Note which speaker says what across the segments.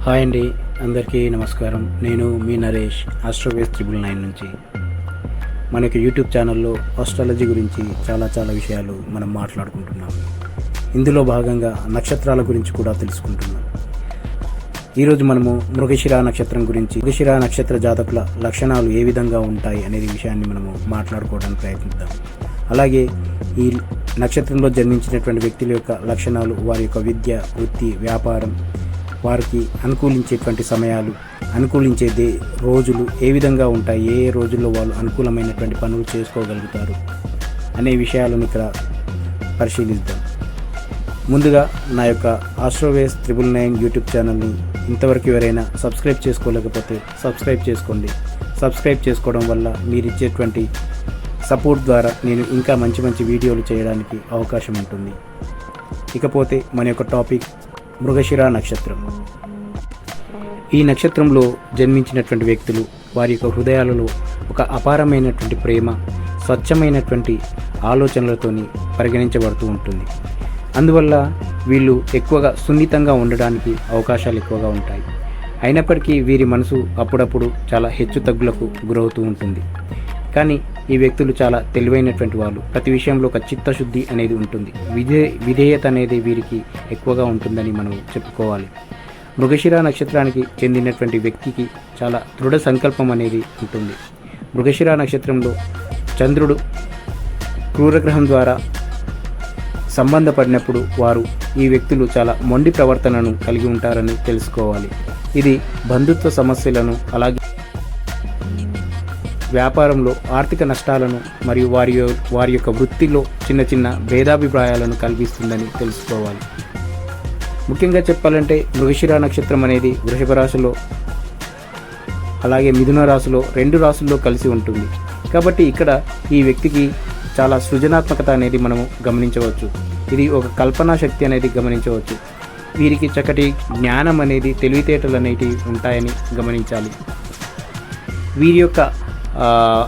Speaker 1: Hi అండి అందరికీ నమస్కారం. నేను మీ నరేష్ ఆస్ట్రోవేస్ త్రిబుల్ నైన్ నుంచి. మనకి యూట్యూబ్ ఛానల్లో ఆస్ట్రాలజీ గురించి చాలా చాలా విషయాలు మనం మాట్లాడుకుంటున్నాం ఇందులో భాగంగా నక్షత్రాల గురించి కూడా తెలుసుకుంటున్నాం. ఈరోజు మనము మృగశిర నక్షత్రం గురించి మృగశిరా నక్షత్ర జాతకుల లక్షణాలు ఏ విధంగా ఉంటాయి అనేది విషయాన్ని మనము మాట్లాడుకోవడానికి ప్రయత్నిద్దాం. అలాగే ఈ నక్షత్రంలో జన్మించినటువంటి వ్యక్తుల యొక్క లక్షణాలు వారి యొక్క విద్య వృత్తి వ్యాపారం వారికి అనుకూలించేటువంటి సమయాలు అనుకూలించే దే రోజులు ఏ విధంగా ఉంటాయి ఏ ఏ రోజుల్లో వాళ్ళు అనుకూలమైనటువంటి పనులు చేసుకోగలుగుతారు అనే విషయాలను ఇక్కడ పరిశీలిద్దాం. ముందుగా నా యొక్క ఆస్ట్రోవేస్ త్రిబుల్ నైన్ యూట్యూబ్ ఛానల్ని ఇంతవరకు ఎవరైనా సబ్స్క్రైబ్ చేసుకోలేకపోతే సబ్స్క్రైబ్ చేసుకోండి. సబ్స్క్రైబ్ చేసుకోవడం వల్ల మీరు ఇచ్చేటువంటి సపోర్ట్ ద్వారా నేను ఇంకా మంచి మంచి వీడియోలు చేయడానికి అవకాశం ఉంటుంది. ఇకపోతే మన యొక్క టాపిక్ మృగశిర నక్షత్రం. ఈ నక్షత్రంలో జన్మించినటువంటి వ్యక్తులు వారి యొక్క హృదయాలలో ఒక అపారమైనటువంటి ప్రేమ స్వచ్ఛమైనటువంటి ఆలోచనలతోని పరిగణించబడుతూ ఉంటుంది. అందువల్ల వీళ్ళు ఎక్కువగా సున్నితంగా ఉండడానికి అవకాశాలు ఎక్కువగా ఉంటాయి. అయినప్పటికీ వీరి మనసు అప్పుడప్పుడు చాలా హెచ్చు తగ్గులకు గురవుతూ ఉంటుంది. కానీ ఈ వ్యక్తులు చాలా తెలివైనటువంటి వాళ్ళు. ప్రతి విషయంలో ఒక చిత్తశుద్ధి అనేది ఉంటుంది. విధే విధేయత అనేది వీరికి ఎక్కువగా ఉంటుందని మనం చెప్పుకోవాలి. మృగశిర నక్షత్రానికి చెందినటువంటి వ్యక్తికి చాలా దృఢ సంకల్పం అనేది ఉంటుంది. మృగశిర నక్షత్రంలో చంద్రుడు క్రూరగ్రహం ద్వారా సంబంధపడినప్పుడు వారు ఈ వ్యక్తులు చాలా మొండి ప్రవర్తనను కలిగి ఉంటారని తెలుసుకోవాలి. ఇది బంధుత్వ సమస్యలను అలాగే వ్యాపారంలో ఆర్థిక నష్టాలను మరియు వారి వారి యొక్క వృత్తిలో చిన్న చిన్న భేదాభిప్రాయాలను కల్పిస్తుందని తెలుసుకోవాలి. ముఖ్యంగా చెప్పాలంటే మృగశిర నక్షత్రం అనేది వృషభ రాశిలో అలాగే మిథున రాశిలో రెండు రాశుల్లో కలిసి ఉంటుంది. కాబట్టి ఇక్కడ ఈ వ్యక్తికి చాలా సృజనాత్మకత అనేది మనము గమనించవచ్చు. ఇది ఒక కల్పనా శక్తి అనేది గమనించవచ్చు. వీరికి చక్కటి జ్ఞానం అనేది తెలివితేటలు అనేటివి ఉంటాయని గమనించాలి. వీరి యొక్క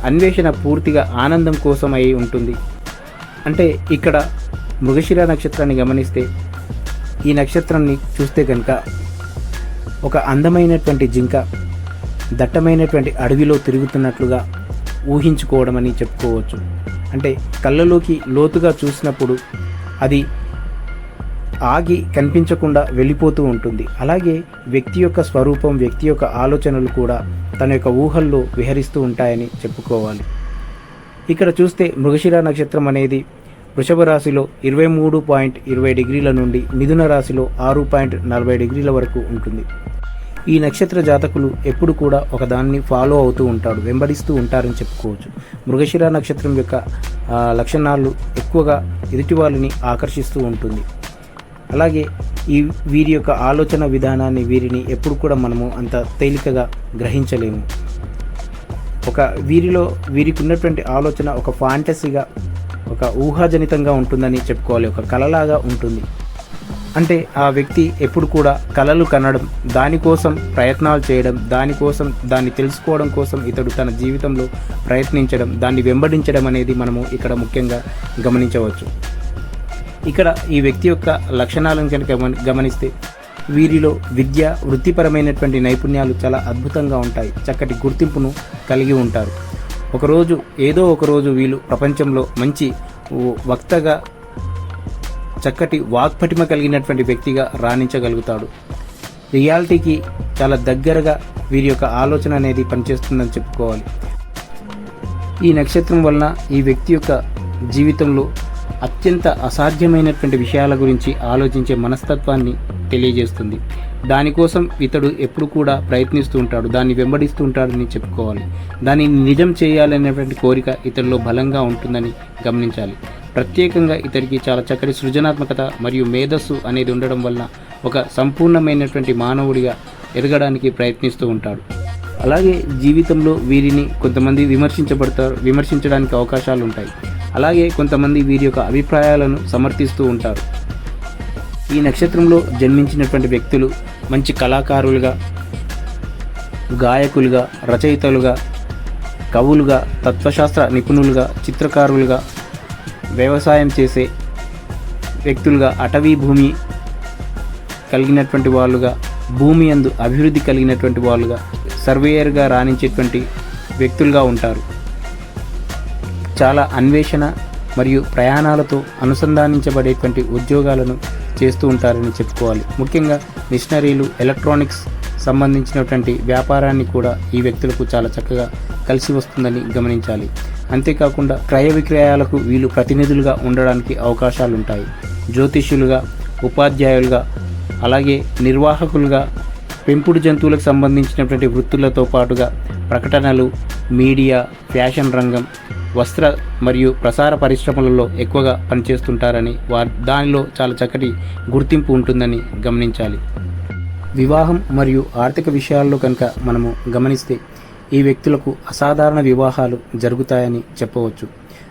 Speaker 1: అన్వేషణ పూర్తిగా ఆనందం కోసం అయి ఉంటుంది. అంటే ఇక్కడ మృగశిర నక్షత్రాన్ని గమనిస్తే ఈ నక్షత్రాన్ని చూస్తే కనుక ఒక అందమైనటువంటి జింక దట్టమైనటువంటి అడవిలో తిరుగుతున్నట్లుగా ఊహించుకోవడం అని చెప్పుకోవచ్చు. అంటే కళ్ళలోకి లోతుగా చూసినప్పుడు అది ఆగి కనిపించకుండా వెళ్ళిపోతూ ఉంటుంది. అలాగే వ్యక్తి యొక్క స్వరూపం వ్యక్తి యొక్క ఆలోచనలు కూడా తన యొక్క ఊహల్లో విహరిస్తూ ఉంటాయని చెప్పుకోవాలి. ఇక్కడ చూస్తే మృగశిర నక్షత్రం అనేది వృషభ రాశిలో ఇరవై మూడు పాయింట్ ఇరవై డిగ్రీల నుండి మిథున రాశిలో ఆరు పాయింట్ నలభై డిగ్రీల వరకు ఉంటుంది. ఈ నక్షత్ర జాతకులు ఎప్పుడు కూడా ఒకదాన్ని ఫాలో అవుతూ ఉంటాడు వెంబడిస్తూ ఉంటారని చెప్పుకోవచ్చు. మృగశిర నక్షత్రం యొక్క లక్షణాలు ఎక్కువగా ఎదుటి వాళ్ళని ఆకర్షిస్తూ ఉంటుంది. అలాగే ఈ వీరి యొక్క ఆలోచన విధానాన్ని వీరిని ఎప్పుడు కూడా మనము అంత తేలికగా గ్రహించలేము. ఒక వీరిలో వీరికి ఉన్నటువంటి ఆలోచన ఒక ఫాంటసీగా ఒక ఊహాజనితంగా ఉంటుందని చెప్పుకోవాలి. ఒక కళలాగా ఉంటుంది. అంటే ఆ వ్యక్తి ఎప్పుడు కూడా కలలు కనడం దానికోసం ప్రయత్నాలు చేయడం దానికోసం దాన్ని తెలుసుకోవడం కోసం ఇతడు తన జీవితంలో ప్రయత్నించడం దాన్ని వెంబడించడం అనేది మనము ఇక్కడ ముఖ్యంగా గమనించవచ్చు. ఇక్కడ ఈ వ్యక్తి యొక్క లక్షణాలను కనుక గమని- గమనిస్తే వీరిలో విద్య వృత్తిపరమైనటువంటి నైపుణ్యాలు చాలా అద్భుతంగా ఉంటాయి చక్కటి గుర్తింపును కలిగి ఉంటారు. ఒకరోజు ఏదో ఒకరోజు వీళ్ళు ప్రపంచంలో మంచి వక్తగా చక్కటి వాక్పటిమ కలిగినటువంటి వ్యక్తిగా రాణించగలుగుతాడు. రియాలిటీకి చాలా దగ్గరగా వీరి యొక్క ఆలోచన అనేది పనిచేస్తుందని చెప్పుకోవాలి. ఈ నక్షత్రం వలన ఈ వ్యక్తి యొక్క జీవితంలో అత్యంత అసాధ్యమైనటువంటి విషయాల గురించి ఆలోచించే మనస్తత్వాన్ని తెలియజేస్తుంది. దానికోసం ఇతడు ఎప్పుడు కూడా ప్రయత్నిస్తూ ఉంటాడు. దాన్ని వెంబడిస్తూ ఉంటాడని చెప్పుకోవాలి. దాన్ని నిజం చేయాలనేటువంటి కోరిక ఇతడిలో బలంగా ఉంటుందని గమనించాలి. ప్రత్యేకంగా ఇతడికి చాలా చక్కటి సృజనాత్మకత మరియు మేధస్సు అనేది ఉండడం వలన ఒక సంపూర్ణమైనటువంటి మానవుడిగా ఎదగడానికి ప్రయత్నిస్తూ ఉంటాడు. అలాగే జీవితంలో వీరిని కొంతమంది విమర్శించబడతారు విమర్శించడానికి అవకాశాలు ఉంటాయి. అలాగే కొంతమంది వీరి యొక్క అభిప్రాయాలను సమర్థిస్తూ ఉంటారు. ఈ నక్షత్రంలో జన్మించినటువంటి వ్యక్తులు మంచి కళాకారులుగా గాయకులుగా రచయితలుగా కవులుగా తత్వశాస్త్ర నిపుణులుగా చిత్రకారులుగా వ్యవసాయం చేసే వ్యక్తులుగా అటవీ భూమి కలిగినటువంటి వాళ్ళుగా భూమి అందు అభివృద్ధి కలిగినటువంటి వాళ్ళుగా సర్వేయర్గా రాణించేటువంటి వ్యక్తులుగా ఉంటారు. చాలా అన్వేషణ మరియు ప్రయాణాలతో అనుసంధానించబడేటువంటి ఉద్యోగాలను చేస్తూ ఉంటారని చెప్పుకోవాలి. ముఖ్యంగా మిషనరీలు ఎలక్ట్రానిక్స్ సంబంధించినటువంటి వ్యాపారాన్ని కూడా ఈ వ్యక్తులకు చాలా చక్కగా కలిసి వస్తుందని గమనించాలి. అంతేకాకుండా క్రయ విక్రయాలకు వీళ్ళు ప్రతినిధులుగా ఉండడానికి అవకాశాలు ఉంటాయి జ్యోతిష్యులుగా ఉపాధ్యాయులుగా అలాగే నిర్వాహకులుగా పెంపుడు జంతువులకు సంబంధించినటువంటి వృత్తులతో పాటుగా ప్రకటనలు మీడియా ఫ్యాషన్ రంగం వస్త్ర మరియు ప్రసార పరిశ్రమలలో ఎక్కువగా పనిచేస్తుంటారని వారి దానిలో చాలా చక్కటి గుర్తింపు ఉంటుందని గమనించాలి. వివాహం మరియు ఆర్థిక విషయాల్లో కనుక మనము గమనిస్తే ఈ వ్యక్తులకు అసాధారణ వివాహాలు జరుగుతాయని చెప్పవచ్చు.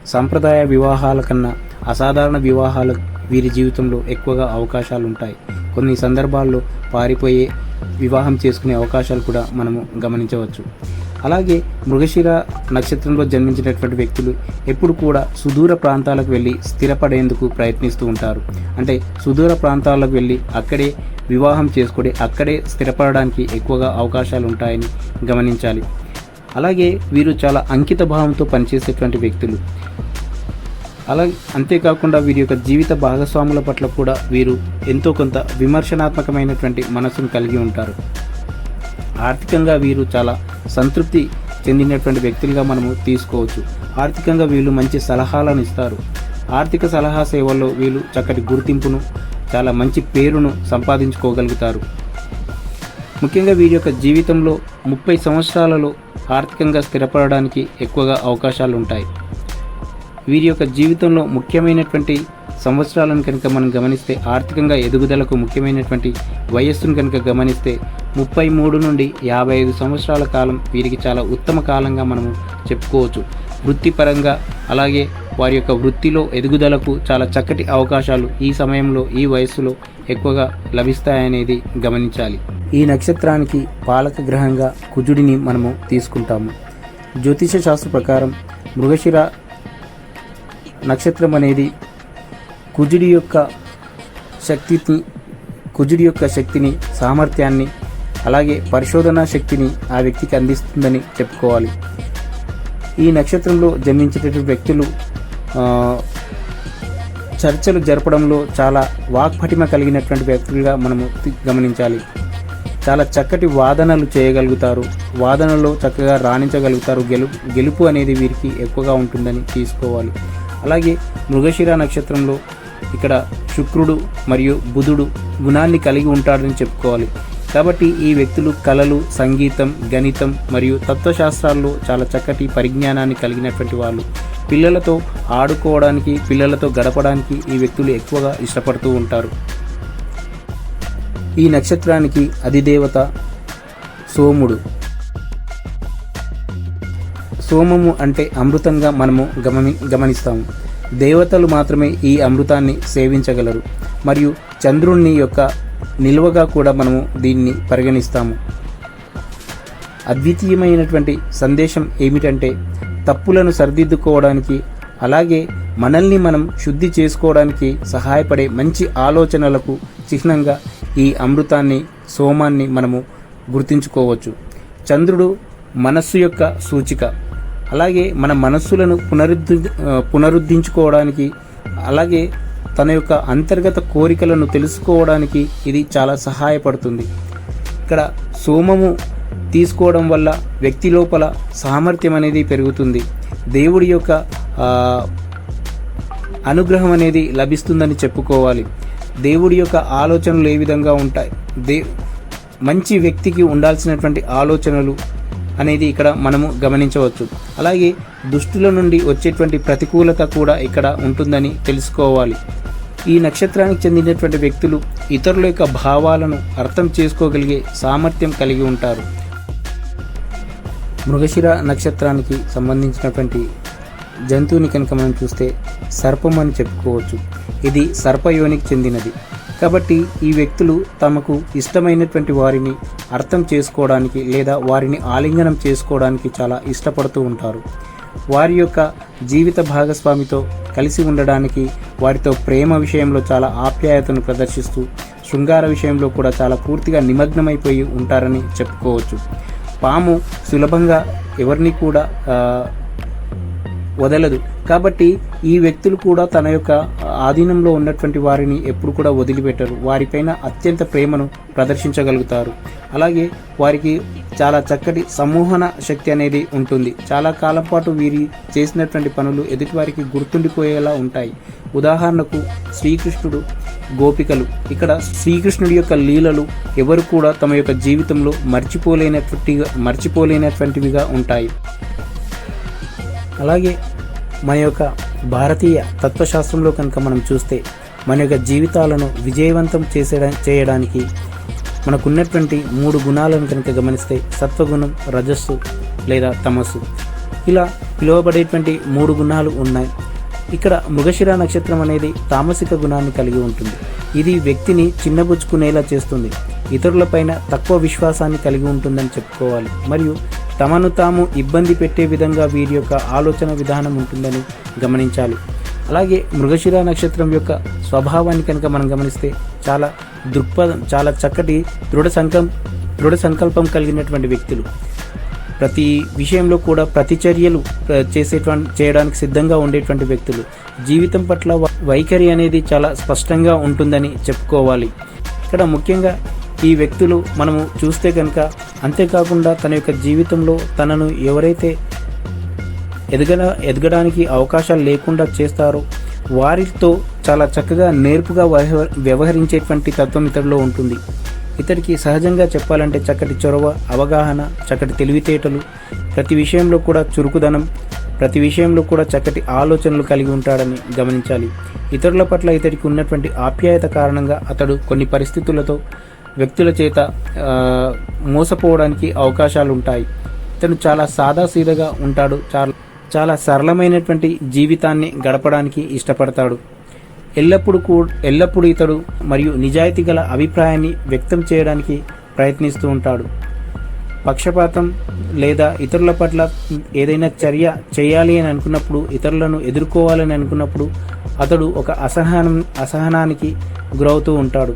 Speaker 1: సాంప్రదాయ వివాహాల కన్నా అసాధారణ వివాహాలు వీరి జీవితంలో ఎక్కువగా అవకాశాలు ఉంటాయి కొన్ని సందర్భాల్లో పారిపోయే వివాహం చేసుకునే అవకాశాలు కూడా మనము గమనించవచ్చు. అలాగే మృగశిర నక్షత్రంలో జన్మించినటువంటి వ్యక్తులు ఎప్పుడు కూడా సుదూర ప్రాంతాలకు వెళ్ళి స్థిరపడేందుకు ప్రయత్నిస్తూ ఉంటారు. అంటే సుదూర ప్రాంతాలకు వెళ్ళి అక్కడే వివాహం చేసుకుని అక్కడే స్థిరపడడానికి ఎక్కువగా అవకాశాలు ఉంటాయని గమనించాలి. అలాగే వీరు చాలా అంకిత భావంతో పనిచేసేటువంటి వ్యక్తులు. అలాగే అంతేకాకుండా వీరి యొక్క జీవిత భాగస్వాముల పట్ల కూడా వీరు ఎంతో కొంత విమర్శనాత్మకమైనటువంటి మనసును కలిగి ఉంటారు. ఆర్థికంగా వీరు చాలా సంతృప్తి చెందినటువంటి వ్యక్తులుగా మనము తీసుకోవచ్చు. ఆర్థికంగా వీళ్ళు మంచి సలహాలను ఇస్తారు. ఆర్థిక సలహా సేవల్లో వీళ్ళు చక్కటి గుర్తింపును చాలా మంచి పేరును సంపాదించుకోగలుగుతారు. ముఖ్యంగా వీరి యొక్క జీవితంలో ముప్పై సంవత్సరాలలో ఆర్థికంగా స్థిరపడడానికి ఎక్కువగా అవకాశాలు ఉంటాయి వీరి యొక్క జీవితంలో ముఖ్యమైనటువంటి సంవత్సరాలను కనుక మనం గమనిస్తే ఆర్థికంగా ఎదుగుదలకు ముఖ్యమైనటువంటి వయస్సును కనుక గమనిస్తే ముప్పై మూడు నుండి యాభై ఐదు సంవత్సరాల కాలం వీరికి చాలా ఉత్తమ కాలంగా మనము చెప్పుకోవచ్చు. వృత్తిపరంగా అలాగే వారి యొక్క వృత్తిలో ఎదుగుదలకు చాలా చక్కటి అవకాశాలు ఈ సమయంలో ఈ వయస్సులో ఎక్కువగా లభిస్తాయనేది గమనించాలి. ఈ నక్షత్రానికి పాలక గ్రహంగా కుజుడిని మనము తీసుకుంటాము. జ్యోతిష శాస్త్ర ప్రకారం మృగశిర నక్షత్రం అనేది కుజుడి యొక్క శక్తిని కుజుడి యొక్క శక్తిని సామర్థ్యాన్ని అలాగే పరిశోధనా శక్తిని ఆ వ్యక్తికి అందిస్తుందని చెప్పుకోవాలి. ఈ నక్షత్రంలో జన్మించేటటువంటి వ్యక్తులు చర్చలు జరపడంలో చాలా వాక్పటిమ కలిగినటువంటి వ్యక్తులుగా మనము గమనించాలి. చాలా చక్కటి వాదనలు చేయగలుగుతారు. వాదనలో చక్కగా రాణించగలుగుతారు. గెలు గెలుపు అనేది వీరికి ఎక్కువగా ఉంటుందని తీసుకోవాలి. అలాగే మృగశిర నక్షత్రంలో ఇక్కడ శుక్రుడు మరియు బుధుడు గుణాన్ని కలిగి ఉంటాడని చెప్పుకోవాలి. కాబట్టి ఈ వ్యక్తులు కళలు సంగీతం గణితం మరియు తత్వశాస్త్రాల్లో చాలా చక్కటి పరిజ్ఞానాన్ని కలిగినటువంటి వాళ్ళు. పిల్లలతో ఆడుకోవడానికి పిల్లలతో గడపడానికి ఈ వ్యక్తులు ఎక్కువగా ఇష్టపడుతూ ఉంటారు. ఈ నక్షత్రానికి అధిదేవత సోముడు. సోమము అంటే అమృతంగా మనము గమని గమనిస్తాము. దేవతలు మాత్రమే ఈ అమృతాన్ని సేవించగలరు. మరియు చంద్రుణ్ణి యొక్క నిల్వగా కూడా మనము దీన్ని పరిగణిస్తాము. అద్వితీయమైనటువంటి సందేశం ఏమిటంటే తప్పులను సరిదిద్దుకోవడానికి అలాగే మనల్ని మనం శుద్ధి చేసుకోవడానికి సహాయపడే మంచి ఆలోచనలకు చిహ్నంగా ఈ అమృతాన్ని సోమాన్ని మనము గుర్తించుకోవచ్చు. చంద్రుడు మనస్సు యొక్క సూచిక. అలాగే మన మనస్సులను పునరుద్ధి పునరుద్ధరించుకోవడానికి అలాగే తన యొక్క అంతర్గత కోరికలను తెలుసుకోవడానికి ఇది చాలా సహాయపడుతుంది. ఇక్కడ సోమము తీసుకోవడం వల్ల వ్యక్తి లోపల సామర్థ్యం అనేది పెరుగుతుంది. దేవుడి యొక్క అనుగ్రహం అనేది లభిస్తుందని చెప్పుకోవాలి. దేవుడి యొక్క ఆలోచనలు ఏ విధంగా ఉంటాయి? దే మంచి వ్యక్తికి ఉండాల్సినటువంటి ఆలోచనలు అనేది ఇక్కడ మనము గమనించవచ్చు. అలాగే దుష్టుల నుండి వచ్చేటువంటి ప్రతికూలత కూడా ఇక్కడ ఉంటుందని తెలుసుకోవాలి. ఈ నక్షత్రానికి చెందినటువంటి వ్యక్తులు ఇతరుల యొక్క భావాలను అర్థం చేసుకోగలిగే సామర్థ్యం కలిగి ఉంటారు. మృగశిర నక్షత్రానికి సంబంధించినటువంటి జంతువుని కనుక మనం చూస్తే సర్పం అని చెప్పుకోవచ్చు. ఇది సర్పయోనికి చెందినది. కాబట్టి ఈ వ్యక్తులు తమకు ఇష్టమైనటువంటి వారిని అర్థం చేసుకోవడానికి లేదా వారిని ఆలింగనం చేసుకోవడానికి చాలా ఇష్టపడుతూ ఉంటారు. వారి యొక్క జీవిత భాగస్వామితో కలిసి ఉండడానికి వారితో ప్రేమ విషయంలో చాలా ఆప్యాయతను ప్రదర్శిస్తూ శృంగార విషయంలో కూడా చాలా పూర్తిగా నిమగ్నమైపోయి ఉంటారని చెప్పుకోవచ్చు. పాము సులభంగా ఎవరిని కూడా వదలదు. కాబట్టి ఈ వ్యక్తులు కూడా తన యొక్క ఆధీనంలో ఉన్నటువంటి వారిని ఎప్పుడు కూడా వదిలిపెట్టరు. వారిపైన అత్యంత ప్రేమను ప్రదర్శించగలుగుతారు. అలాగే వారికి చాలా చక్కటి సమూహన శక్తి అనేది ఉంటుంది. చాలా కాలం పాటు వీరి చేసినటువంటి పనులు ఎదుటివారికి గుర్తుండిపోయేలా ఉంటాయి. ఉదాహరణకు శ్రీకృష్ణుడు గోపికలు. ఇక్కడ శ్రీకృష్ణుడి యొక్క లీలలు ఎవరు కూడా తమ యొక్క జీవితంలో మర్చిపోలేనటువంటిగా మర్చిపోలేనటువంటివిగా ఉంటాయి. అలాగే మన యొక్క భారతీయ తత్వశాస్త్రంలో కనుక మనం చూస్తే మన యొక్క జీవితాలను విజయవంతం చేసే చేయడానికి మనకున్నటువంటి మూడు గుణాలను కనుక గమనిస్తే సత్వగుణం రజస్సు లేదా తమస్సు. ఇలా పిలువబడేటువంటి మూడు గుణాలు ఉన్నాయి. ఇక్కడ మృగశిర నక్షత్రం అనేది తామసిక గుణాన్ని కలిగి ఉంటుంది. ఇది వ్యక్తిని చిన్నబుచ్చుకునేలా చేస్తుంది. ఇతరులపైన తక్కువ విశ్వాసాన్ని కలిగి ఉంటుందని చెప్పుకోవాలి. మరియు తమను తాము ఇబ్బంది పెట్టే విధంగా వీరి యొక్క ఆలోచన విధానం ఉంటుందని గమనించాలి. అలాగే మృగశిర నక్షత్రం యొక్క స్వభావాన్ని కనుక మనం గమనిస్తే చాలా దృక్పథం చాలా చక్కటి దృఢ సంకల్ప దృఢ సంకల్పం కలిగినటువంటి వ్యక్తులు. ప్రతి విషయంలో కూడా ప్రతిచర్యలు చేసేటువంటి చేయడానికి సిద్ధంగా ఉండేటువంటి వ్యక్తులు. జీవితం పట్ల వ- వైఖరి అనేది చాలా స్పష్టంగా ఉంటుందని చెప్పుకోవాలి. ఇక్కడ ముఖ్యంగా ఈ వ్యక్తులు మనము చూస్తే కనుక అంతేకాకుండా తన యొక్క జీవితంలో తనను ఎవరైతే ఎదగడ ఎదగడానికి అవకాశాలు లేకుండా చేస్తారో వారితో చాలా చక్కగా నేర్పుగా వ్యవహ- వ్యవహరించేటువంటి తత్వం ఇతరులో ఉంటుంది. ఇతడికి సహజంగా చెప్పాలంటే చక్కటి చొరవ అవగాహన చక్కటి తెలివితేటలు ప్రతి విషయంలో కూడా చురుకుదనం ప్రతి విషయంలో కూడా చక్కటి ఆలోచనలు కలిగి ఉంటాడని గమనించాలి. ఇతరుల పట్ల ఇతడికి ఉన్నటువంటి ఆప్యాయత కారణంగా అతడు కొన్ని పరిస్థితులతో వ్యక్తుల చేత మోసపోవడానికి అవకాశాలు ఉంటాయి ఇతను చాలా సాదాసీదగా ఉంటాడు. చాలా చాలా సరళమైనటువంటి జీవితాన్ని గడపడానికి ఇష్టపడతాడు. ఎల్లప్పుడూ కూ ఎల్లప్పుడూ ఇతడు మరియు నిజాయితీ గల అభిప్రాయాన్ని వ్యక్తం చేయడానికి ప్రయత్నిస్తూ ఉంటాడు. పక్షపాతం లేదా ఇతరుల పట్ల ఏదైనా చర్య చేయాలి అని అనుకున్నప్పుడు ఇతరులను ఎదుర్కోవాలని అనుకున్నప్పుడు అతడు ఒక అసహనం అసహనానికి గురవుతూ ఉంటాడు.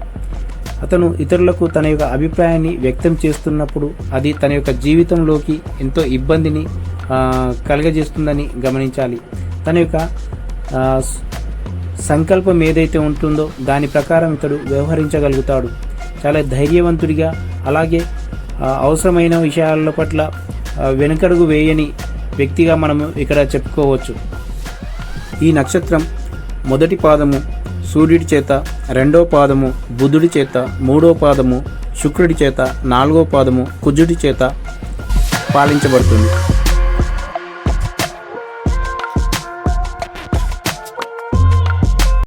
Speaker 1: అతను ఇతరులకు తన యొక్క అభిప్రాయాన్ని వ్యక్తం చేస్తున్నప్పుడు అది తన యొక్క జీవితంలోకి ఎంతో ఇబ్బందిని కలగజేస్తుందని గమనించాలి. తన యొక్క సంకల్పం ఏదైతే ఉంటుందో దాని ప్రకారం ఇతడు వ్యవహరించగలుగుతాడు. చాలా ధైర్యవంతుడిగా అలాగే అవసరమైన విషయాల పట్ల వెనుకడుగు వేయని వ్యక్తిగా మనము ఇక్కడ చెప్పుకోవచ్చు. ఈ నక్షత్రం మొదటి పాదము సూర్యుడి చేత రెండో పాదము బుధుడి చేత మూడో పాదము శుక్రుడి చేత నాలుగో పాదము కుజుడి చేత పాలించబడుతుంది.